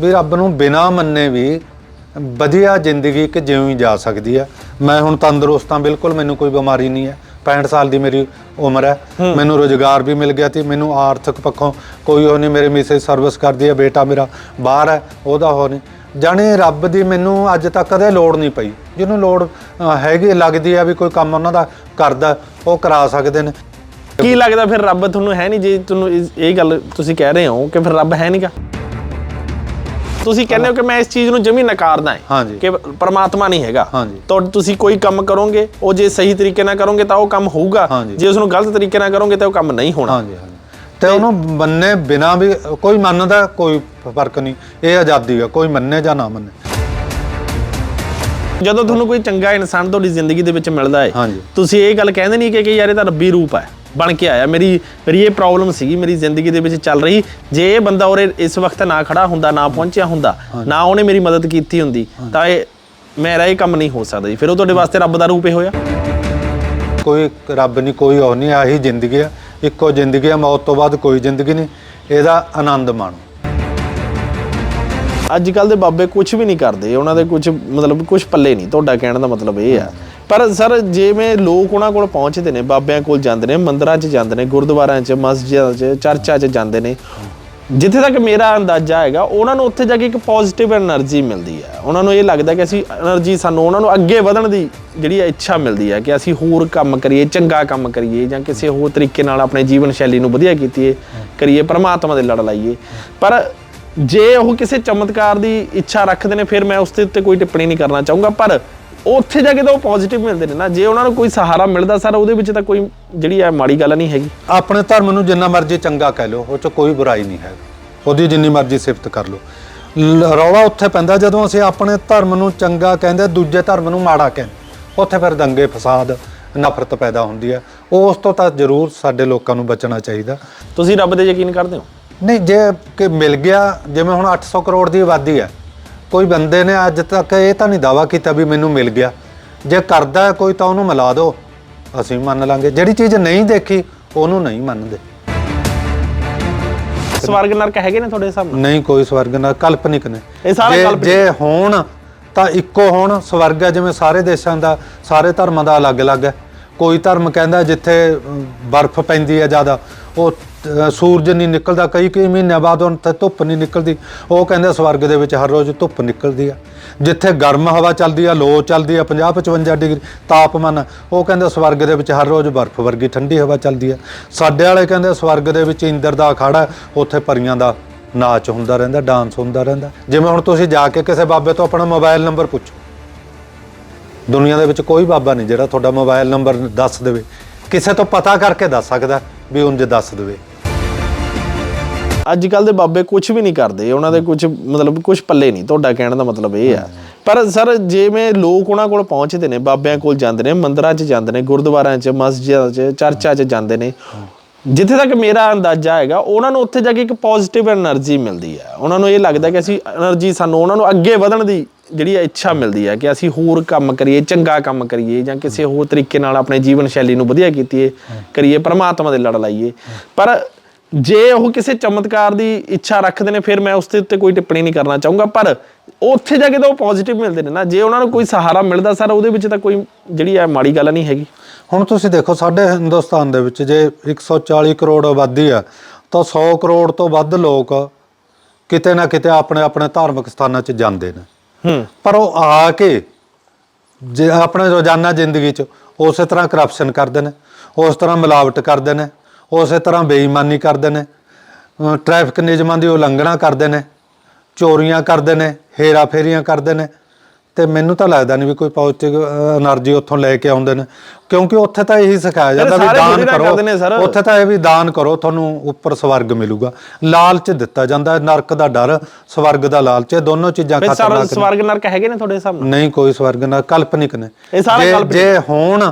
ਵੀ ਰੱਬ ਨੂੰ ਬਿਨਾ ਮੰਨੇ ਵੀ ਵਧੀਆ ਜ਼ਿੰਦਗੀ ਕਿ ਜਿਉਂ ਜਾ ਸਕਦੀ ਹੈ। ਮੈਂ ਹੁਣ ਤੰਦਰੁਸਤ ਹਾਂ ਬਿਲਕੁਲ ਮੈਨੂੰ ਕੋਈ ਬਿਮਾਰੀ ਨਹੀਂ ਹੈ। 65 ਸਾਲ ਦੀ ਮੇਰੀ ਉਮਰ ਹੈ। ਮੈਨੂੰ ਰੋਜ਼ਗਾਰ ਵੀ ਮਿਲ ਗਿਆ ਤੇ ਮੈਨੂੰ ਆਰਥਿਕ ਪੱਖੋਂ ਕੋਈ ਉਹ ਨਹੀਂ ਮੇਰੇ ਮਿਸੇਸ ਸਰਵਿਸ ਕਰਦੀ ਹੈ ਬੇਟਾ ਮੇਰਾ ਬਾਹਰ ਹੈ ਉਹਦਾ ਉਹ ਨਹੀਂ। ਜਾਣੇ ਰੱਬ ਦੀ ਮੈਨੂੰ ਅੱਜ ਤੱਕ ਕਦੇ ਲੋੜ ਨਹੀਂ ਪਈ। ਜਿਹਨੂੰ ਲੋੜ ਹੈਗੀ ਲੱਗਦੀ ਹੈ ਵੀ ਕੋਈ ਕੰਮ ਉਹਨਾਂ ਦਾ ਕਰਦਾ ਉਹ ਕਰਾ ਸਕਦੇ ਨੇ। ਕੀ ਲੱਗਦਾ ਫਿਰ ਰੱਬ ਤੁਹਾਨੂੰ ਹੈ ਨਹੀਂ ਜੇ ਤੁਹਾਨੂੰ ਇਹ ਗੱਲ ਤੁਸੀਂ ਕਹਿ ਰਹੇ ਹੋ ਕਿ ਫਿਰ ਰੱਬ ਹੈ ਨਹੀਂਗਾ ਤੁਸੀਂ ਕਹਿੰਦੇ ਹੋ ਕਿ ਮੈਂ ਇਸ ਚੀਜ਼ ਨੂੰ ਜਮੀ ਨਕਾਰਦਾ ਹਾਂ। ਕਿ ਪਰਮਾਤਮਾ ਨਹੀਂ ਹੈਗਾ। ਤਾਂ ਤੁਸੀਂ ਕੋਈ ਕੰਮ ਕਰੋਗੇ ਉਹ ਜੇ ਸਹੀ ਤਰੀਕੇ ਨਾਲ ਕਰੋਗੇ ਤਾਂ ਉਹ ਕੰਮ ਹੋਊਗਾ। ਜੇ ਉਸ ਨੂੰ ਗਲਤ ਤਰੀਕੇ ਨਾਲ ਕਰੋਗੇ ਤਾਂ ਉਹ ਕੰਮ ਨਹੀਂ ਹੋਣਾ ਹਾਂਜੀ ਹਾਂਜੀ ਤੇ ਉਹਨੂੰ ਮੰਨੇ ਬਿਨਾ ਵੀ ਕੋਈ ਮੰਨਦਾ ਕੋਈ ਫ਼ਰਕ ਨਹੀਂ ਇਹ ਆਜ਼ਾਦੀ ਆ ਕੋਈ ਮੰਨੇ ਜਾਂ ਨਾ ਮੰਨੇ ਜਦੋਂ ਤੁਹਾਨੂੰ ਕੋਈ ਚੰਗਾ ਇਨਸਾਨ ਤੁਹਾਡੀ ਜ਼ਿੰਦਗੀ ਦੇ ਵਿੱਚ ਮਿਲਦਾ ਹੈ। ਤੁਸੀਂ ਇਹ ਗੱਲ ਕਹਿੰਦੇ ਨਹੀਂ ਕਿ ਕਿ ਯਾਰ ਇਹ ਤਾਂ ਰੱਬੀ ਰੂਪ ਹੈ ਬਣ ਕੇ ਆਇਆ। ਮੇਰੀ ਮੇਰੀ ਇਹ ਪ੍ਰੋਬਲਮ ਸੀਗੀ ਮੇਰੀ ਜ਼ਿੰਦਗੀ ਦੇ ਵਿੱਚ ਚੱਲ ਰਹੀ। ਜੇ ਇਹ ਬੰਦਾ ਉਰੇ ਇਸ ਵਕਤ ਨਾ ਖੜਾ ਹੁੰਦਾ ਨਾ ਪਹੁੰਚਿਆ ਹੁੰਦਾ ਨਾ ਉਹਨੇ ਮੇਰੀ ਮਦਦ ਕੀਤੀ ਹੁੰਦੀ ਤਾਂ ਇਹ ਮੇਰਾ ਇਹ ਕੰਮ ਨਹੀਂ ਹੋ ਸਕਦਾ ਜੀ। ਫਿਰ ਉਹ ਤੁਹਾਡੇ ਵਾਸਤੇ ਰੱਬ ਦਾ ਰੂਪ ਹੀ ਹੋਇਆ ਕੋਈ ਰੱਬ ਨਹੀਂ ਕੋਈ ਉਹ ਨਹੀਂ ਆਹੀ ਜ਼ਿੰਦਗੀ ਆ। ਇੱਕੋ ਜ਼ਿੰਦਗੀ ਆ ਮੌਤ ਤੋਂ ਬਾਅਦ ਕੋਈ ਜ਼ਿੰਦਗੀ ਨਹੀਂ। ਇਹਦਾ ਆਨੰਦ ਮਾਣੋ। ਅੱਜ ਕੱਲ ਦੇ ਬਾਬੇ ਕੁਝ ਵੀ ਨਹੀਂ ਕਰਦੇ। ਉਹਨਾਂ ਦੇ ਕੁਝ ਮਤਲਬ ਕੁਝ ਪੱਲੇ ਨਹੀਂ। ਤੁਹਾਡਾ ਕਹਿਣ ਦਾ ਮਤਲਬ ਇਹ ਆ। ਪਰ ਸਰ, ਜਿਵੇਂ ਲੋਕ ਉਹਨਾਂ ਕੋਲ ਪਹੁੰਚਦੇ ਨੇ, ਬਾਬਿਆਂ ਕੋਲ ਜਾਂਦੇ ਨੇ, ਮੰਦਰਾਂ 'ਚ ਜਾਂਦੇ ਨੇ, ਗੁਰਦੁਆਰਿਆਂ 'ਚ, ਮਸਜਿਦਾਂ 'ਚ, ਚਰਚਾਂ 'ਚ ਜਾਂਦੇ ਨੇ, ਜਿੱਥੇ ਤੱਕ ਮੇਰਾ ਅੰਦਾਜ਼ਾ ਹੈਗਾ, ਉਹਨਾਂ ਨੂੰ ਉੱਥੇ ਜਾ ਕੇ ਇੱਕ ਪੋਜ਼ਿਟਿਵ એનર્ਜੀ ਮਿਲਦੀ ਹੈ। ਉਹਨਾਂ ਨੂੰ ਇਹ ਲੱਗਦਾ ਕਿ ਅਸੀਂ એનર્ਜੀ ਸਾਨੂੰ ਉਹਨਾਂ ਨੂੰ ਅੱਗੇ ਵਧਣ ਦੀ ਜਿਹੜੀ ਇੱਛਾ ਮਿਲਦੀ ਹੈ ਕਿ ਅਸੀਂ ਹੋਰ ਕੰਮ ਕਰੀਏ, ਚੰਗਾ ਕੰਮ ਕਰੀਏ ਜਾਂ ਕਿਸੇ ਹੋਰ ਤਰੀਕੇ ਨਾਲ ਆਪਣੇ ਜੀਵਨ ਸ਼ੈਲੀ ਨੂੰ ਵਧੀਆ ਕੀਤੀਏ, ਕਰੀਏ, ਪਰਮਾਤਮਾ ਦੇ ਲੜ ਲਾਈਏ। ਪਰ ਜੇ ਉਹ ਕਿਸੇ ਚਮਤਕਾਰ ਦੀ ਇੱਛਾ ਰੱਖਦੇ ਨੇ, ਫਿਰ ਮੈਂ ਉਸ ਦੇ ਉੱਤੇ ਕੋਈ ਟਿੱਪਣੀ ਨਹੀਂ ਕਰਨਾ ਚਾਹੂੰਗਾ। ਪਰ ਉੱਥੇ ਜਾ ਕੇ ਤਾਂ ਉਹ ਪੋਜ਼ਿਟਿਵ ਮਿਲਦੇ ਨੇ ਨਾ। ਜੇ ਉਹਨਾਂ ਨੂੰ ਕੋਈ ਸਹਾਰਾ ਮਿਲਦਾ ਸਰ ਉਹਦੇ ਵਿੱਚ ਤਾਂ ਕੋਈ ਜਿਹੜੀ ਹੈ ਮਾੜੀ ਗੱਲ ਨਹੀਂ ਹੈਗੀ। ਆਪਣੇ ਧਰਮ ਨੂੰ ਜਿੰਨਾ ਮਰਜ਼ੀ ਚੰਗਾ ਕਹਿ ਲਓ ਉਹ ਚ ਕੋਈ ਬੁਰਾਈ ਨਹੀਂ ਹੈ। ਉਹਦੀ ਜਿੰਨੀ ਮਰਜ਼ੀ ਸਿਫਤ ਕਰ ਲਓ। ਲ- ਰੌਲਾ ਉੱਥੇ ਪੈਂਦਾ ਜਦੋਂ ਅਸੀਂ ਆਪਣੇ ਧਰਮ ਨੂੰ ਚੰਗਾ ਕਹਿੰਦੇ ਦੂਜੇ ਧਰਮ ਨੂੰ ਮਾੜਾ ਕਹਿੰਦੇ। ਉੱਥੇ ਫਿਰ ਦੰਗੇ ਫਸਾਦ ਨਫ਼ਰਤ ਪੈਦਾ ਹੁੰਦੀ ਹੈ। ਉਸ ਤੋਂ ਤਾਂ ਜ਼ਰੂਰ ਸਾਡੇ ਲੋਕਾਂ ਨੂੰ ਬਚਣਾ ਚਾਹੀਦਾ। ਤੁਸੀਂ ਰੱਬ ਤੇ ਯਕੀਨ ਕਰਦੇ ਹੋ? ਨਹੀਂ ਜੇ ਕਿ ਮਿਲ ਗਿਆ ਜਿਵੇਂ ਹੁਣ 800 ਕਰੋੜ ਦੀ ਆਬਾਦੀ ਹੈ ਕੋਈ ਬੰਦੇ ਨੇ ਅੱਜ ਤੱਕ ਇਹ ਤਾਂ ਨਹੀਂ ਦਾਵਾ ਕੀਤਾ ਵੀ ਮੈਨੂੰ ਮਿਲ ਗਿਆ। ਜੇ ਕਰਦਾ ਹੈ ਕੋਈ ਤਾਂ ਉਹਨੂੰ ਮਿਲਾ ਦਿਓ। ਅਸੀਂ ਮੰਨ ਲਾਂਗੇ। ਜਿਹੜੀ ਚੀਜ਼ ਨਹੀਂ ਦੇਖੀ ਉਹਨੂੰ ਨਹੀਂ ਮੰਨਦੇ। ਸਵਰਗ ਨਰਕ ਹੈਗੇ ਨੇ ਤੁਹਾਡੇ ਹਿਸਾਬ ਨਾਲ? ਨਹੀਂ ਕੋਈ ਸਵਰਗ ਨਾ ਕਾਲਪਨਿਕ ਨੇ। ਇਹ ਸਾਰਾ ਜੇ- ਕਾਲਪਨਿਕ। ਜੇ ਹੋਣ ਤਾਂ ਇੱਕੋ ਹੋਣ। ਸਵਰਗ ਹੈ ਜਿਵੇਂ ਸਾਰੇ ਦੇਸ਼ਾਂ ਦਾ ਸਾਰੇ ਧਰਮਾਂ ਦਾ ਅਲੱਗ-ਅਲੱਗ ਹੈ। ਕੋਈ ਧਰਮ ਕਹਿੰਦਾ ਜਿੱਥੇ ਅਮ, ਬਰਫ਼ ਪੈਂਦੀ ਹੈ ਜ਼ਿਆਦਾ ਉਹ ਅ, ਸੂਰਜ ਨਹੀਂ ਨਿਕਲਦਾ ਕਈ ਕਈ ਮਹੀਨਿਆਂ ਬਾਅਦ ਉਹਨਾਂ ਤੇ ਧੁੱਪ ਨਹੀਂ ਨਿਕਲਦੀ। ਉਹ ਕਹਿੰਦੇ ਸਵਰਗ ਦੇ ਵਿੱਚ ਹਰ ਰੋਜ਼ ਧੁੱਪ ਨਿਕਲਦੀ ਆ। ਜਿੱਥੇ ਗਰਮ ਹਵਾ ਚੱਲਦੀ ਆ ਲੋ ਚੱਲਦੀ ਆ 50 55 ਡਿਗਰੀ ਤਾਪਮਾਨ ਆ, ਉਹ ਕਹਿੰਦੇ ਸਵਰਗ ਦੇ ਵਿੱਚ ਹਰ ਰੋਜ਼ ਬਰਫ਼ ਵਰਗੀ ਠੰਡੀ ਹਵਾ ਚੱਲਦੀ ਆ। ਸਾਡੇ ਵਾਲੇ ਕਹਿੰਦੇ ਸਵਰਗ ਦੇ ਵਿੱਚ ਇੰਦਰ ਦਾ ਅਖਾੜਾ ਉੱਥੇ ਪਰੀਆਂ ਦਾ ਨਾਚ ਹੁੰਦਾ ਰਹਿੰਦਾ ਡਾਂਸ ਹੁੰਦਾ ਰਹਿੰਦਾ। ਜਿਵੇਂ ਹੁਣ ਤੁਸੀਂ ਜਾ ਕੇ ਕਿਸੇ ਬਾਬੇ ਤੋਂ ਆਪਣਾ ਮੋਬਾਈਲ ਨੰਬਰ ਪੁੱਛੋ। ਦੁਨੀਆ ਦੇ ਵਿੱਚ ਕੋਈ ਬਾਬਾ ਨਹੀਂ ਜਿਹੜਾ ਤੁਹਾਡਾ ਮੋਬਾਈਲ ਨੰਬਰ ਦੱਸ ਦੇਵੇ। ਕਿਸੇ ਤੋਂ ਪਤਾ ਕਰਕੇ ਦੱਸ ਸਕਦਾ ਵੀ ਉਂਝ ਦੱਸ ਦੇਵੇ। ਅੱਜ ਕੱਲ ਦੇ ਬਾਬੇ ਕੁਝ ਵੀ ਨਹੀਂ ਕਰਦੇ, ਉਹਨਾਂ ਦੇ ਕੁਝ ਮਤਲਬ ਕੁਝ ਪੱਲੇ ਨਹੀਂ, ਤੁਹਾਡਾ ਕਹਿਣ ਦਾ ਮਤਲਬ ਇਹ ਆ। ਪਰ ਸਰ, ਜਿਵੇਂ ਲੋਕ ਉਹਨਾਂ ਕੋਲ ਪਹੁੰਚਦੇ ਨੇ, ਬਾਬਿਆਂ ਕੋਲ ਜਾਂਦੇ ਨੇ, ਮੰਦਰਾਂ 'ਚ ਜਾਂਦੇ ਨੇ, ਗੁਰਦੁਆਰਿਆਂ 'ਚ, ਮਸਜਿਦਾਂ 'ਚ, ਚਰਚਾਂ 'ਚ ਜਾਂਦੇ ਨੇ, ਜਿੱਥੇ ਤੱਕ ਮੇਰਾ ਅੰਦਾਜ਼ਾ ਹੈਗਾ, ਉਹਨਾਂ ਨੂੰ ਉੱਥੇ ਜਾ ਕੇ ਇੱਕ ਪੋਜ਼ਿਟਿਵ એનર્ਜੀ ਮਿਲਦੀ ਹੈ ਉਹਨਾਂ ਨੂੰ ਇਹ ਲੱਗਦਾ ਕਿ ਅਸੀਂ એનર્ਜੀ ਸਾਨੂੰ ਉਹਨਾਂ ਨੂੰ ਅੱਗੇ ਵਧਣ ਦੀ ਜਿਹੜੀ ਇੱਛਾ ਮਿਲਦੀ ਹੈ ਕਿ ਅਸੀਂ ਹੋਰ ਕੰਮ ਕਰੀਏ, ਚੰਗਾ ਕੰਮ ਕਰੀਏ, ਜਾਂ ਕਿਸੇ ਹੋਰ ਤਰੀਕੇ ਨਾਲ ਆਪਣੇ ਜੀਵਨ ਸ਼ੈਲੀ ਨੂੰ ਵਧੀਆ ਕੀਤੀਏ, ਕਰੀਏ, ਪਰਮਾਤਮਾ ਦੇ ਲੜ ਲਾਈਏ। ਪਰ ਜੇ ਉਹ ਕਿਸੇ ਚਮਤਕਾਰ ਦੀ ਇੱਛਾ ਰੱਖਦੇ ਨੇ ਫਿਰ ਮੈਂ ਉਸ ਦੇ ਉੱਤੇ ਕੋਈ ਟਿੱਪਣੀ ਨਹੀਂ ਕਰਨਾ ਚਾਹੂੰਗਾ। ਪਰ ਉੱਥੇ ਜਾ ਕੇ ਤਾਂ ਉਹ ਪੋਜ਼ਿਟਿਵ ਮਿਲਦੇ ਨੇ ਨਾ। ਜੇ ਉਹਨਾਂ ਨੂੰ ਕੋਈ ਸਹਾਰਾ ਮਿਲਦਾ ਸਰ ਉਹਦੇ ਵਿੱਚ ਤਾਂ ਕੋਈ ਜਿਹੜੀ ਹੈ ਮਾੜੀ ਗੱਲ ਨਹੀਂ ਹੈਗੀ। ਹੁਣ ਤੁਸੀਂ ਦੇਖੋ ਸਾਡੇ ਹਿੰਦੁਸਤਾਨ ਦੇ ਵਿੱਚ ਜੇ 140 ਕਰੋੜ ਆਬਾਦੀ ਆ ਤਾਂ 100 ਕਰੋੜ ਤੋਂ ਵੱਧ ਲੋਕ ਕਿਤੇ ਨਾ ਕਿਤੇ ਆਪਣੇ ਆਪਣੇ ਧਾਰਮਿਕ ਸਥਾਨਾਂ 'ਚ ਜਾਂਦੇ ਨੇ। ਹੂੰ। ਪਰ ਉਹ ਆ ਕੇ ਜੇ ਆਪਣੇ ਰੋਜ਼ਾਨਾ ਜ਼ਿੰਦਗੀ 'ਚ ਉਸੇ ਤਰ੍ਹਾਂ ਕਰਪਸ਼ਨ ਕਰਦੇ ਨੇ ਉਸ ਤਰ੍ਹਾਂ ਮਿਲਾਵਟ ਕਰਦੇ ਨੇ ਉਸੇ ਤਰ੍ਹਾਂ ਬੇਈਮਾਨੀ ਕਰਦੇ ਨੇ। ਟ੍ਰੈਫਿਕ ਨਿਯਮਾਂ ਦੀ ਉਲੰਘਣਾ ਕਰਦੇ ਨੇ। ਚੋਰੀਆਂ ਕਰਦੇ ਨੇ ਹੇਰਾ ਫੇਰੀਆਂ ਕਰਦੇ ਨੇ। ਤੇ ਮੈਨੂੰ ਤਾਂ ਲੱਗਦਾ ਨਹੀਂ ਵੀ ਕੋਈ ਪੌਜ਼ਿਟਿਵ એનર્ਜੀ ਉੱਥੋਂ ਲੈ ਕੇ ਆਉਂਦੇ ਨੇ। ਕਿਉਂਕਿ ਉੱਥੇ ਤਾਂ ਇਹੀ ਸਿਖਾਇਆ ਜਾਂਦਾ ਵੀ ਦਾਨ ਕਰੋ। ਉੱਥੇ ਤਾਂ ਇਹ ਵੀ ਦਾਨ ਕਰੋ ਤੁਹਾਨੂੰ ਉੱਪਰ ਸਵਰਗ ਮਿਲੂਗਾ। ਲਾਲਚ ਦਿੱਤਾ ਜਾਂਦਾ ਨਰਕ ਦਾ ਡਰ ਸਵਰਗ ਦਾ ਲਾਲਚ ਇਹ ਦੋਨੋਂ ਚੀਜ਼ਾਂ ਖਤਰਨਾਕ ਨੇ। ਸਵਰਗ ਨਰਕ ਹੈਗੇ ਨੇ ਤੁਹਾਡੇ ਹਿਸਾਬ ਨਹੀਂ ਕੋਈ ਸਵਰਗ ਨਰਕ ਕਲਪਨਿਕ ਨੇ। ਜੇ ਹੋਣ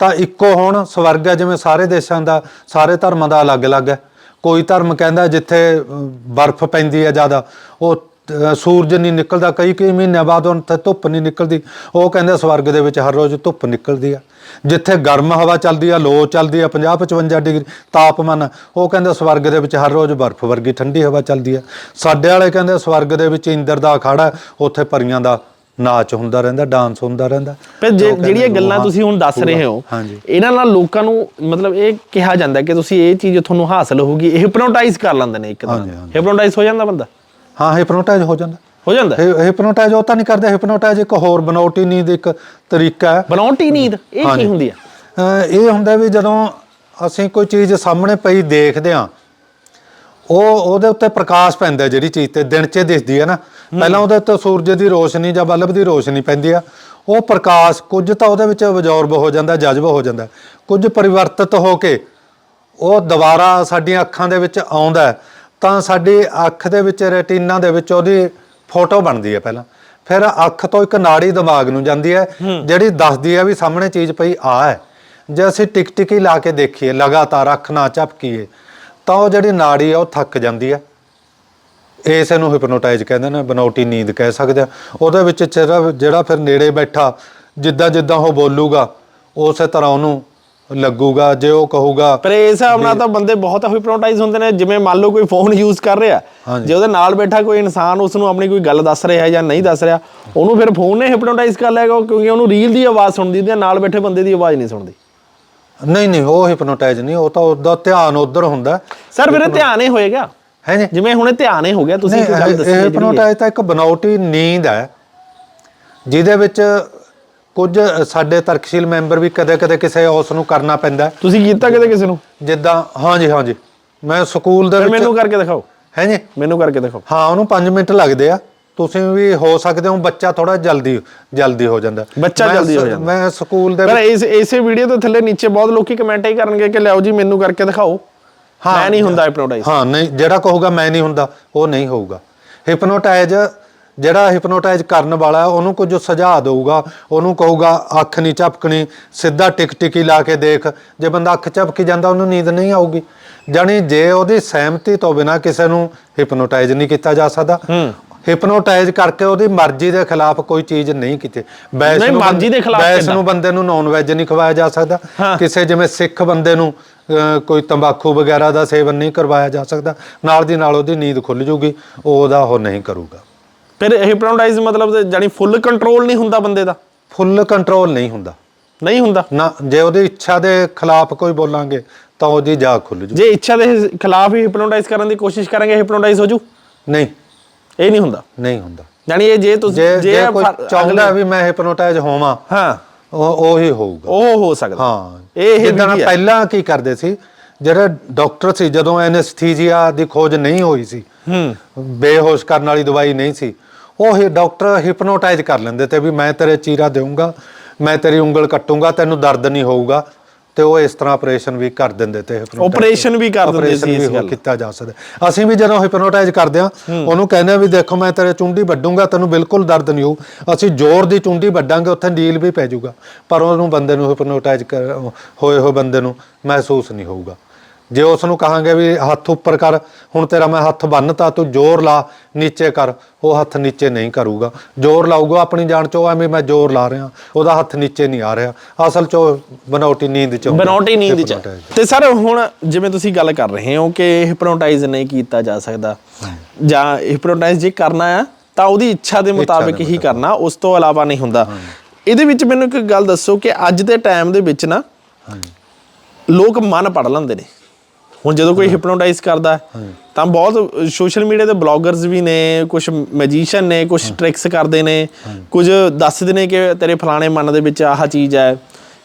ਤਾਂ ਇੱਕੋ ਹੋਣ ਸਵਰਗ ਹੈ, ਜਿਵੇਂ ਸਾਰੇ ਦੇਸ਼ਾਂ ਦਾ, ਸਾਰੇ ਧਰਮਾਂ ਦਾ ਅਲੱਗ-ਅਲੱਗ ਹੈ। ਕੋਈ ਧਰਮ ਕਹਿੰਦਾ ਜਿੱਥੇ ਬਰਫ਼ ਪੈਂਦੀ ਹੈ ਜ਼ਿਆਦਾ, ਉਹ ਸੂਰਜ ਨਹੀਂ ਨਿਕਲਦਾ, ਕਈ ਕਈ ਮਹੀਨਿਆਂ ਬਾਅਦ ਹੁਣ ਤੇ ਧੁੱਪ ਨਹੀਂ ਨਿਕਲਦੀ। ਉਹ ਕਹਿੰਦੇ ਸਵਰਗ ਦੇ ਵਿੱਚ ਹਰ ਰੋਜ਼ ਧੁੱਪ ਨਿਕਲਦੀ ਆ। ਜਿੱਥੇ ਗਰਮ ਹਵਾ ਚੱਲਦੀ ਆ, ਲੋ ਚੱਲਦੀ ਆ 50 55 ਡਿਗਰੀ ਤਾਪਮਾਨ, ਉਹ ਕਹਿੰਦੇ ਸਵਰਗ ਦੇ ਵਿੱਚ ਹਰ ਰੋਜ਼ ਬਰਫ਼ ਵਰਗੀ ਠੰਡੀ ਹਵਾ ਚੱਲਦੀ ਆ। ਸਾਡੇ ਵਾਲੇ ਕਹਿੰਦੇ ਸਵਰਗ ਦੇ ਵਿੱਚ ਇੰਦਰ ਦਾ ਅਖਾੜਾ, ਉੱਥੇ ਪਰੀਆਂ ਦਾ ਨਾਚ ਹੁੰਦਾ ਰਹਿੰਦਾ ਡਾਂਸ ਹੁੰਦਾ ਰਹਿੰਦਾ। ਪਰ ਜੇ ਕਹਿੰਦੇ ਜਿਹੜੀਆਂ ਗੱਲਾਂ ਹਾਂ, ਤੁਸੀਂ ਹੁਣ ਦੱਸ ਰਹੇ ਹੋ ਹਾਂਜੀ। ਇਹਨਾਂ ਨਾਲ ਲੋਕਾਂ ਨੂੰ ਮਤਲਬ ਇਹ ਕਿਹਾ ਜਾਂਦਾ ਕਿ ਤੁਸੀਂ ਇਹ ਚੀਜ਼ ਤੁਹਾਨੂੰ ਹਾਸਲ ਹੋਊਗੀ ਇਹ ਹਿਪਨੋਟਾਈਜ਼ ਕਰ ਲੈਂਦੇ ਨੇ ਇੱਕ ਤਰ੍ਹਾਂ ਹਾਂਜੀ, ਹਾਂਜੀ। ਹਿਪਨੋਟਾਈਜ਼ ਹੋ ਜਾਂਦਾ ਬੰਦਾ? ਹਾਂ ਹਿਪਨੋਟਾਈਜ਼ ਹੋ ਜਾਂਦਾ। ਹੋ ਜਾਂਦਾ? ਹਿਪਨੋਟਾਈਜ਼ ਉਹ ਤਾਂ ਨਹੀਂ ਕਰਦੇ ਹਿਪਨੋਟਾਈਜ਼ ਇੱਕ ਹੋਰ ਬਨੌਟੀ ਨੀਂਦ ਇੱਕ ਤਰੀਕਾ ਹੈ। ਬਣਾਉਟੀ ਨੀਂਦ? ਇਹ ਕੀ ਹਾਂਜੀ। ਹੁੰਦੀ ਆ? ਅਹ ਇਹ ਹੁੰਦਾ ਵੀ ਜਦੋਂ ਅਸੀਂ ਕੋਈ ਚੀਜ਼ ਸਾਹਮਣੇ ਪਈ ਦੇਖਦੇ ਹਾਂ ਉਹ ਉਹਦੇ ਉੱਤੇ ਪ੍ਰਕਾਸ਼ ਪੈਂਦਾ ਹੈ ਜਿਹੜੀ ਚੀਜ਼ ਤੇ ਦਿਨ 'ਚ ਦਿਸਦੀ ਹੈ ਨਾ। ਪਹਿਲਾਂ ਉਹਦੇ ਉੱਤੇ ਸੂਰਜ ਦੀ ਰੋਸ਼ਨੀ ਜਾਂ ਬਲਬ ਦੀ ਰੋਸ਼ਨੀ ਪੈਂਦੀ ਆ ਉਹ ਪ੍ਰਕਾਸ਼ ਕੁਝ ਤਾਂ ਉਹਦੇ ਵਿੱਚ ਅਬਜ਼ੌਰਬ ਹੋ ਜਾਂਦਾ ਜਜ਼ਬ ਹੋ ਜਾਂਦਾ। ਕੁਝ ਪਰਿਵਰਤਿਤ ਹੋ ਕੇ ਉਹ ਦੁਬਾਰਾ ਸਾਡੀਆਂ ਅੱਖਾਂ ਦੇ ਵਿੱਚ ਆਉਂਦਾ ਤਾਂ ਸਾਡੀ ਅੱਖ ਦੇ ਵਿੱਚ ਰੈਟੀਨਾ ਦੇ ਵਿੱਚ ਉਹਦੀ ਫੋਟੋ ਬਣਦੀ ਹੈ ਪਹਿਲਾਂ। ਫਿਰ ਅੱਖ ਤੋਂ ਇੱਕ ਨਾੜੀ ਦਿਮਾਗ ਨੂੰ ਜਾਂਦੀ ਹੈ ਜਿਹੜੀ ਦੱਸਦੀ ਹੈ ਵੀ ਸਾਹਮਣੇ ਚੀਜ਼ ਪਈ ਆ ਹੈ। ਜੇ ਅਸੀਂ ਟਿਕ ਟਿਕੀ ਲਾ ਕੇ ਦੇਖੀਏ ਲਗਾਤਾਰ ਅੱਖ ਨਾ ਝਪਕੀਏ ਤਾਂ ਉਹ ਜਿਹੜੀ ਨਾੜੀ ਹੈ ਉਹ ਥੱਕ ਜਾਂਦੀ ਹੈ। ਇਸ ਨੂੰ ਹਿਪਨੋਟਾਈਜ਼ ਕਹਿੰਦੇ ਨੇ ਬਨੌਟੀ ਨੀਂਦ ਕਹਿ ਸਕਦੇ ਆ। ਉਹਦੇ ਵਿੱਚ ਜਿਹੜਾ ਜਿਹੜਾ ਫਿਰ ਨੇੜੇ ਬੈਠਾ ਜਿੱਦਾਂ ਜਿੱਦਾਂ ਉਹ ਬੋਲੂਗਾ ਉਸੇ ਤਰ੍ਹਾਂ ਉਹਨੂੰ ਲੱਗੂਗਾ ਜੇ ਉਹ ਕਹੂਗਾ ਪਰ ਇਸ ਹਿਸਾਬ ਨਾਲ ਤਾਂ ਬੰਦੇ ਬਹੁਤ ਹਿਪਨੋਟਾਈਜ਼ ਹੁੰਦੇ ਨੇ ਜਿਵੇਂ ਮੰਨ ਲਓ ਕੋਈ ਫੋਨ ਯੂਜ਼ ਕਰ ਰਿਹਾ। ਜੇ ਉਹਦੇ ਨਾਲ ਬੈਠਾ ਕੋਈ ਇਨਸਾਨ ਉਸ ਨੂੰ ਆਪਣੀ ਕੋਈ ਗੱਲ ਦੱਸ ਰਿਹਾ ਜਾਂ ਨਹੀਂ ਦੱਸ ਰਿਹਾ ਉਹਨੂੰ ਫਿਰ ਫੋਨ ਨੇ ਹਿਪਨੋਟਾਈਜ਼ ਕਰ ਲਿਆ ਕਿਉਂਕਿ ਉਹਨੂੰ ਰੀਲ ਦੀ ਆਵਾਜ਼ ਸੁਣਦੀ ਤੇ ਨਾਲ ਬੈਠੇ ਬੰਦੇ ਦੀ ਆਵਾਜ਼ ਨਹੀਂ ਸੁਣਦੀ। ਨਹੀਂ ਨਹੀਂ ਉਹ ਹਿਪਨੋਟਾਈਜ਼ ਨਹੀਂ ਉਹ ਤਾਂ ਉਹਦਾ ਧਿਆਨ ਉਧਰ ਹੁੰਦਾ। ਸਰ ਇਹ ਧਿਆਨ ਹੀ ਹੋਏਗਾ। ਹੈ ਜੀ। ਜਿਵੇਂ ਹੁਣੇ ਧਿਆਨ ਹੀ ਹੋ ਗਿਆ ਤੁਸੀਂ ਕੋਈ ਗੱਲ ਦੱਸੀ ਇਹ ਹਿਪਨੋਟਾਈਜ਼ ਤਾਂ ਇੱਕ ਬਨੌਟੀ ਨੀਂਦ ਹੈ ਜਿਹਦੇ ਵਿੱਚ ਕੁਝ ਸਾਡੇ ਤਰਕਸ਼ੀਲ ਮੈਂਬਰ ਵੀ ਕਦੇ-ਕਦੇ ਕਿਸੇ ਉਸ ਨੂੰ ਕਰਨਾ ਪੈਂਦਾ। ਤੁਸੀਂ ਕੀਤਾ ਕਿਤੇ ਕਿਸੇ ਨੂੰ? ਜਿੱਦਾਂ ਹਾਂਜੀ ਹਾਂਜੀ ਮੈਂ ਸਕੂਲ ਦੇ ਵਿੱਚ ਮੈਨੂੰ ਕਰਕੇ ਦਿਖਾਓ। ਹੈ ਜੀ। ਮੈਨੂੰ ਕਰਕੇ ਦਿਖਾਓ। ਹਾਂ ਉਹਨੂੰ 5 ਮਿੰਟ ਲੱਗਦੇ ਆ। ਤੁਸੀਂ ਵੀ ਹੋ ਸਕਦੇ ਹੋ ਬੱਚਾ ਥੋੜਾ ਜਲਦੀ ਜਲਦੀ ਹੋ ਜਾਂਦਾ। ਬੱਚਾ ਜਲਦੀ ਹੋ ਜਾਂਦਾ। ਮੈਂ ਸਕੂਲ ਦੇ ਪਰ ਇਸ ਇਸੇ ਵੀਡੀਓ ਦੇ ਥੱਲੇ ਨੀਚੇ ਬਹੁਤ ਲੋਕੀ ਕਮੈਂਟ ਹੀ ਕਰਨਗੇ ਕਿ ਲਿਆਓ ਜੀ ਮੈਨੂੰ ਕਰਕੇ ਦਿਖਾਓ। ਮੈਂ ਨਹੀਂ ਹੁੰਦਾ। ਹਿਪਨੋਟਾਈਜ਼ ਹਾਂ ਨਹੀਂ ਜਿਹੜਾ ਕਹੂਗਾ ਮੈਂ ਨਹੀਂ ਹੁੰਦਾ ਉਹ ਨਹੀਂ ਹੋਊਗਾ। ਹਿਪਨੋਟਾਈਜ਼ ਜਿਹੜਾ ਹਿਪਨੋਟਾਈਜ਼ ਕਰਨ ਵਾਲਾ ਉਹਨੂੰ ਕੁਝ ਸੁਝਾਅ ਦੇਊਗਾ। ਉਹਨੂੰ ਕਹੂਗਾ ਅੱਖ ਨਹੀਂ ਝਪਕਣੀ ਸਿੱਧਾ ਟਿਕ ਟਿਕੀ ਲਾ ਕੇ ਦੇਖ। ਜੇ ਬੰਦਾ ਅੱਖ ਝਪਕੀ ਜਾਂਦਾ ਉਹਨੂੰ ਨੀਂਦ ਨਹੀਂ ਆਊਗੀ। ਜਾਣੀ ਜੇ ਉਹਦੀ ਸਹਿਮਤੀ ਤੋਂ ਬਿਨਾ ਕਿਸੇ ਨੂੰ ਹਿਪਨੋਟਾਈਜ਼ ਨਹੀਂ ਕੀਤਾ ਜਾ ਸਕਦਾ ਹਿਪਨੋਟਾਈਜ਼ ਕਰਕੇ ਉਹਦੀ ਮਰਜ਼ੀ ਦੇ ਖਿਲਾਫ ਕੋਈ ਚੀਜ਼ ਨਹੀਂ ਕੀਤੀ। ਬੈਸ ਨਹੀਂ, ਨੂੰ ਬੰਦ- ਮਰਜ਼ੀ ਦੇ ਖਿਲਾਫ਼ ਬੈਸ ਕਿੱਦਾਂ? ਨੂੰ ਬੰਦੇ ਨੂੰ ਨੌਨ ਵੈਜ ਨਹੀਂ ਖਵਾਇਆ ਜਾ ਸਕਦਾ। ਹਾਂ। ਕਿਸੇ ਜਿਵੇਂ ਸਿੱਖ ਬੰਦੇ ਨੂੰ ਅਹ, ਕੋਈ ਤੰਬਾਕੂ ਵਗੈਰਾ ਦਾ ਸੇਵਨ ਨਹੀਂ ਕਰਵਾਇਆ ਜਾ ਸਕਦਾ। ਨਾਲ ਦੀ ਨਾਲ ਉਹਦੀ ਨੀਂਦ ਖੁੱਲ ਜੂਗੀ ਉਹ ਉਹਦਾ ਉਹ ਨਹੀਂ ਕਰੂਗਾ। ਫਿਰ ਹਿਪਨੋਟਾਈਜ਼ ਮਤਲਬ ਜਾਨੀ ਫੁੱਲ ਕੰਟਰੋਲ ਨਹੀਂ ਹੁੰਦਾ ਬੰਦੇ ਦਾ? ਫੁੱਲ ਕੰਟਰੋਲ ਨਹੀਂ ਹੁੰਦਾ। ਨਹੀਂ ਹੁੰਦਾ? ਨਾ ਜੇ ਉਹਦੀ ਇੱਛਾ ਦੇ ਖਿਲਾਫ ਕੋਈ ਬੋਲਾਂਗੇ ਤਾਂ ਉਹਦੀ ਜਾਗ ਖੁੱਲ ਜੂ। ਜੇ ਇੱਛਾ ਦੇ ਖਿਲਾਫ ਹੀ ਹਿਪਨੋਟਾਈਜ਼ ਕਰਨ ਦੀ ਕੋਸ਼ਿਸ਼ ਕਰਾਂਗੇ ਹਿਪਨੋਟਾਈਜ਼ ਹੋ ਜੂ? ਨਹੀਂ। ਇਹ ਨਹੀਂ ਹੁੰਦਾ। ਨਹੀਂ ਹੁੰਦਾ। ਜਾਨੀ ਇਹ ਜੇ ਤੁਸੀਂ ਜੇ ਜੇ ਕੋਈ ਫਰ- ਚਾਹੁੰਦਾ ਵੀ ਮੈਂ ਹਿਪਨੋਟਾਈਜ਼ ਹੋਵਾਂ ਹਾਂ। ਉਹ ਉਹੀ ਹੋਊਗਾ। ਉਹ ਹੋ ਸਕਦਾ। ਹਾਂ। ਇਹ ਜਿੱਦਾਂ ਹੈ। ਪਹਿਲਾਂ ਕੀ ਕਰਦੇ ਸੀ ਜਿਹੜੇ ਡਾਕਟਰ ਸੀ ਜਦੋਂ ਐਨਸਥੀਸੀਆ ਦੀ ਖੋਜ ਨਹੀਂ ਹੋਈ ਸੀ ਹੂੰ। ਬੇਹੋਸ਼ ਕਰਨ ਵਾਲੀ ਦਵਾਈ ਨਹੀਂ ਸੀ ਉਹ ਹੀ ਡਾਕਟਰ ਹਿਪਨੋਟਾਈਜ਼ ਕਰ ਲੈਂਦੇ ਤੇ ਵੀ ਮੈਂ ਤੇਰੇ ਚੀਰਾ ਦੇਵਾਂਗਾ ਮੈਂ ਤੇਰੀ ਉਂਗਲ ਕੱਟੂੰਗਾ ਤੈਨੂੰ ਦਰਦ ਨਹੀਂ ਹੋਊਗਾ। ਤੇ ਉਹ ਇਸ ਤਰ੍ਹਾਂ ਆਪਰੇਸ਼ਨ ਵੀ ਕਰ ਦਿੰਦੇ ਤੇ Operation ਵੀ ਕਰ ਦਿੰਦੇ ਸੀ ਇਸ ਗੱਲ। ਕੀਤਾ ਜਾ ਸਕਦਾ। ਅਸੀਂ ਵੀ ਜਦੋਂ ਹਿਪਨੋਟਾਈਜ਼ ਕਰਦੇ ਆ ਉਹਨੂੰ ਕਹਿੰਦੇ ਆ ਵੀ ਦੇਖੋ ਮੈਂ ਤੇਰੇ ਚੁੰਡੀ ਵੱਡੂੰਗਾ ਤੈਨੂੰ ਬਿਲਕੁਲ ਦਰਦ ਨਹੀਂ ਹੋਊ। ਅਸੀਂ ਜ਼ੋਰ ਦੀ ਚੁੰਡੀ ਵੱਡਾਂਗੇ ਉੱਥੇ ਨੀਲ ਵੀ ਪੈ ਜਾਊਗਾ। ਪਰ ਉਹਨੂੰ ਬੰਦੇ ਨੂੰ ਹਿਪਨੋਟਾਈਜ਼ ਹੋਏ ਹੋਏ ਬੰਦੇ ਨੂੰ ਮਹਿਸੂਸ ਨਹੀਂ ਹੋਊਗਾ। ਜੇ ਉਸ ਨੂੰ ਕਹਾਂਗੇ ਵੀ ਹੱਥ ਉੱਪਰ ਕਰ ਹੁਣ ਤੇਰਾ ਮੈਂ ਹੱਥ ਬੰਨਤਾ ਤੂੰ ਜ਼ੋਰ ਲਾ ਨੀਚੇ ਕਰ ਉਹ ਹੱਥ ਨੀਚੇ ਨਹੀਂ ਕਰੂਗਾ। ਜ਼ੋਰ ਲਾਊਗਾ ਆਪਣੀ ਜਾਨ ਚ ਉਹ ਐਵੇਂ ਮੈਂ ਜ਼ੋਰ ਲਾ ਰਿਹਾ। ਉਹਦਾ ਹੱਥ ਨੀਚੇ ਨਹੀਂ ਆ ਰਿਹਾ। ਅਸਲ ਚ ਬਨੌਟੀ ਨੀਂਦ ਚ। ਬਨੌਟੀ ਨੀਂਦ ਚ। ਤੇ ਸਰ ਹੁਣ ਜਿਵੇਂ ਤੁਸੀਂ ਗੱਲ ਕਰ ਰਹੇ ਹੋ ਕਿ ਹਿਪਨੋਟਾਈਜ਼ ਨਹੀਂ ਕੀਤਾ ਜਾ ਸਕਦਾ ਜਾਂ ਹਿਪਨੋਟਾਈਜ਼ ਜੇ ਕਰਨਾ ਆ ਤਾਂ ਉਹਦੀ ਇੱਛਾ ਦੇ ਮੁਤਾਬਿਕ ਹੀ ਕਰਨਾ ਉਸ ਤੋਂ ਇਲਾਵਾ ਨਹੀਂ ਹੁੰਦਾ। ਇਹਦੇ ਵਿੱਚ ਮੈਨੂੰ ਇੱਕ ਗੱਲ ਦੱਸੋ ਕਿ ਅੱਜ ਦੇ ਟਾਈਮ ਦੇ ਵਿੱਚ ਨਾ ਲੋਕ ਮਨ ਪੜ ਲੈਂਦੇ ਨੇ। ਹੁਣ ਜਦੋਂ ਕੋਈ ਹਿਪਨੋਟਾਈਜ਼ ਕਰਦਾ ਤਾਂ ਬਹੁਤ ਸੋਸ਼ਲ ਮੀਡੀਆ ਤੇ ਬਲੌਗਰਸ ਵੀ ਨੇ ਕੁਝ ਮੈਜੀਸ਼ੀਅਨ ਨੇ ਕੁਝ ਟ੍ਰਿਕਸ ਕਰਦੇ ਨੇ ਕੁਝ ਦੱਸਦੇ ਨੇ ਕਿ ਤੇਰੇ ਫਲਾਣੇ ਮਨ ਦੇ ਵਿੱਚ ਆਹ ਚੀਜ਼ ਹੈ।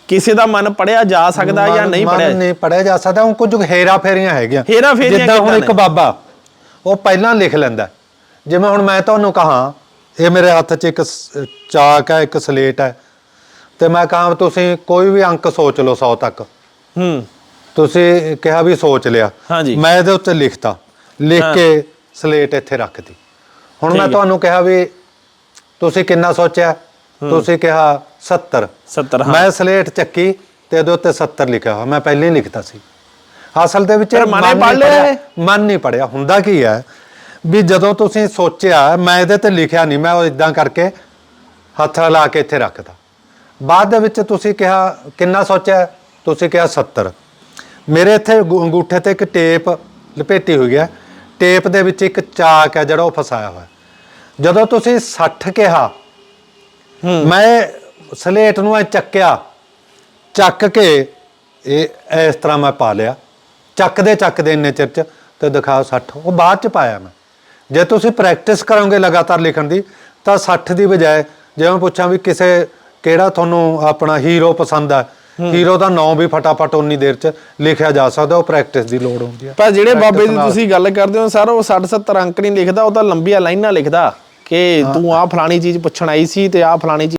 ਕਿਸੇ ਦਾ ਮਨ ਪੜਿਆ ਜਾ ਸਕਦਾ ਜਾਂ ਮਨ- ਨਹੀਂ ਮਨ ਪੜਿਆ? ਨਹੀਂ ਪੜਿਆ ਜਾ ਸਕਦਾ ਉਹ ਕੁਝ ਹੇਰਾ ਫੇਰੀਆਂ ਹੈਗੀਆਂ। ਹੇਰਾ-ਫੇਰੀਆਂ ਜਿੱਦਾਂ ਹੁਣ ਇੱਕ? ਬਾਬਾ ਉਹ ਪਹਿਲਾਂ ਲਿਖ ਲੈਂਦਾ। ਜਿਵੇਂ ਹੁਣ ਮੈਂ ਤੁਹਾਨੂੰ ਕਹਾ ਇਹ ਮੇਰੇ ਹੱਥ 'ਚ ਇੱਕ ਚਾਕ ਹੈ ਇੱਕ ਸਲੇਟ ਹੈ। ਤੇ ਮੈਂ ਕਹਾਂ ਤੁਸੀਂ ਕੋਈ ਵੀ ਅੰਕ ਸੋਚ ਲਓ 100 ਤੱਕ। ਹੂੰ। ਤੁਸੀਂ ਕਿਹਾ ਵੀ ਸੋਚ ਲਿਆ। ਹਾਂਜੀ। ਮੈਂ ਇਹਦੇ ਉੱਤੇ ਲਿਖਤਾ। ਲਿਖ। ਕੇ ਸਲੇਟ ਇੱਥੇ ਰੱਖਤੀ ਹੁਣ ਮੈਂ। ਤੁਹਾਨੂੰ ਕਿਹਾ ਵੀ ਤੁਸੀਂ ਕਿੰਨਾ ਸੋਚਿਆ? ਤੁਸੀਂ ਕਿਹਾ 70 70 ਹਾਂ। ਮੈਂ ਸਲੇਟ ਚੱਕੀ ਤੇ ਇਹਦੇ ਉੱਤੇ 70 ਲਿਖਿਆ ਹੋਇਆ। ਮੈਂ ਪਹਿਲਾਂ ਹੀ ਲਿਖਤਾ ਸੀ। ਅਸਲ ਦੇ ਵਿੱਚ ਮਨ ਨਹੀਂ ਪੜ੍ਹ ਲਿਆ ਪੜ੍ਹਿਆ- ਮਨ ਨਹੀਂ ਪੜਿਆ ਹੁੰਦਾ ਕੀ ਹੈ ਵੀ ਜਦੋਂ ਤੁਸੀਂ ਸੋਚਿਆ ਮੈਂ ਇਹਦੇ ਤੇ ਲਿਖਿਆ ਨਹੀਂ। ਮੈਂ ਉਹ ਇਦਾਂ ਕਰਕੇ ਹੱਥ ਲਾ ਕੇ ਇੱਥੇ ਰੱਖਦਾ ਬਾਅਦ ਦੇ ਵਿੱਚ ਤੁਸੀਂ ਕਿਹਾ ਕਿੰਨਾ ਸੋਚਿਆ? ਤੁਸੀਂ ਕਿਹਾ 70 ਮੇਰੇ ਇੱਥੇ ਅੰਗੂ- ਅੰਗੂਠੇ ਤੇ ਇੱਕ ਟੇਪ ਲਪੇਟੀ ਹੋਈ ਹੈ। ਟੇਪ ਦੇ ਵਿੱਚ ਇੱਕ ਚਾਕ ਹੈ ਜਿਹੜਾ ਉਹ ਫਸਾਇਆ ਹੋਇਆ। ਜਦੋਂ ਤੁਸੀਂ 60 ਕਿਹਾ ਮੈਂ ਸਲੇਟ ਨੂੰ ਐ ਚੱਕਿਆ ਚੱਕ ਕੇ ਇਹ ਇਸ ਤਰ੍ਹਾਂ ਮੈਂ ਪਾ ਲਿਆ। ਚੱਕਦੇ ਚੱਕਦੇ ਇੰਨੇ ਚਿਰ ਚ ਤੇ ਦਿਖਾ 60 ਉਹ ਬਾਅਦ ਚ ਪਾਇਆ ਮੈਂ। ਜੇ ਤੁਸੀਂ ਪ੍ਰੈਕਟਿਸ ਕਰੋਗੇ ਲਗਾਤਾਰ ਲਿਖਣ ਦੀ ਤਾਂ 60 ਦੀ ਬਜਾਏ ਜੇ ਮੈਂ ਪੁੱਛਾਂ ਵੀ ਕਿਸੇ ਕਿਹੜਾ ਤੁਹਾਨੂੰ ਆਪਣਾ ਹੀਰੋ ਪਸੰਦ ਹੈ ਹੀਰੋ ਦਾ ਨਾਮ ਵੀ ਫਟਾਫਟ ਉਨੀ ਦੇਰ ਚ ਲਿਖਿਆ ਜਾ ਸਕਦਾ ਉਹ ਪ੍ਰੈਕਟਿਸ ਦੀ ਲੋੜ ਹੁੰਦੀ ਹੈ ਪਰ ਜਿਹੜੇ ਬਾਬੇ ਦੀ। ਤੁਸੀਂ ਗੱਲ ਕਰਦੇ ਹੋ ਸਰ ਉਹ 60 70 ਅੰਕ ਨਹੀਂ ਲਿਖਦਾ ਉਹ ਤਾਂ ਲੰਬੀਆਂ ਲਾਈਨਾਂ ਲਿਖਦਾ ਕਿ ਤੂੰ ਆਹ ਫਲਾਣੀ ਚੀਜ਼ ਪੁੱਛਣ ਆਈ ਸੀ ਤੇ ਆਹ ਫਲਾਣੀ